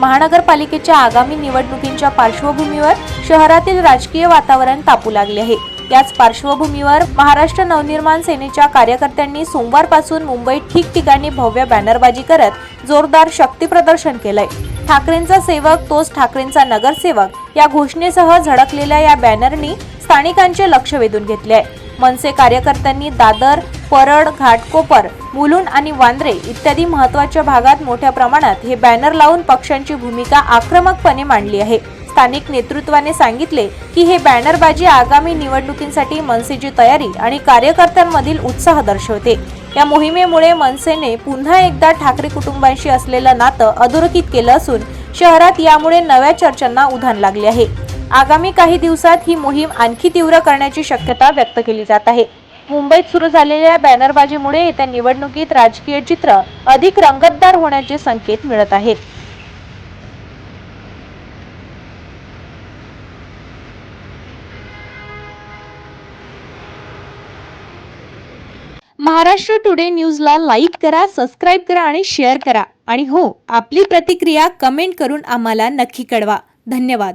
महानगरपालिकेच्या आगामी निवडणुकींच्या पार्श्वभूमीवर शहरातील राजकीय वातावरण तापू लागले आहे. याच पार्श्वभूमीवर महाराष्ट्र नवनिर्माण सेनेच्या कार्यकर्त्यांनी सोमवारपासून मुंबईत ठिकठिकाणी भव्य बॅनरबाजी करत जोरदार शक्ती प्रदर्शन केलंय. ठाकरेंचा सेवक तोच ठाकरेंचा नगरसेवक या घोषणेसह झळकलेल्या या बॅनरनी स्थानिकांचे लक्ष वेधून घेतले आहे मनसे कार्यकर्त्यांनी दादर परळ घाटकोपर मुलुंड आणि वांद्रे इत्यादी महत्त्वाच्या भागात मोठ्या प्रमाणात हे बॅनर लावून पक्षांची भूमिका आक्रमकपणे मांडली आहे. स्थानिक नेतृत्वाने सांगितले की हे बॅनरबाजी आगामी निवडणुकींसाठी मनसेची तयारी आणि कार्यकर्त्यांमधील उत्साह दर्शवते. या मोहिमेमुळे मनसेने पुन्हा एकदा ठाकरे कुटुंबांशी असलेलं नातं अधोरेखित केलं असून शहरात यामुळे नव्या चर्चांना उधाण लागले आहे. आगामी काही दिवसात ही मोहीम आणखी तीव्र करण्याची शक्यता व्यक्त केली जात आहे. मुंबईत सुरू झालेल्या बॅनरबाजीमुळे येत्या निवडणुकीत राजकीय चित्र अधिक रंगतदार होण्याचे संकेत मिळत आहेत. महाराष्ट्र टुडे न्यूजला लाईक करा सबस्क्राईब करा आणि शेअर करा. आणि हो आपली प्रतिक्रिया कमेंट करून आम्हाला नक्की कळवा. धन्यवाद.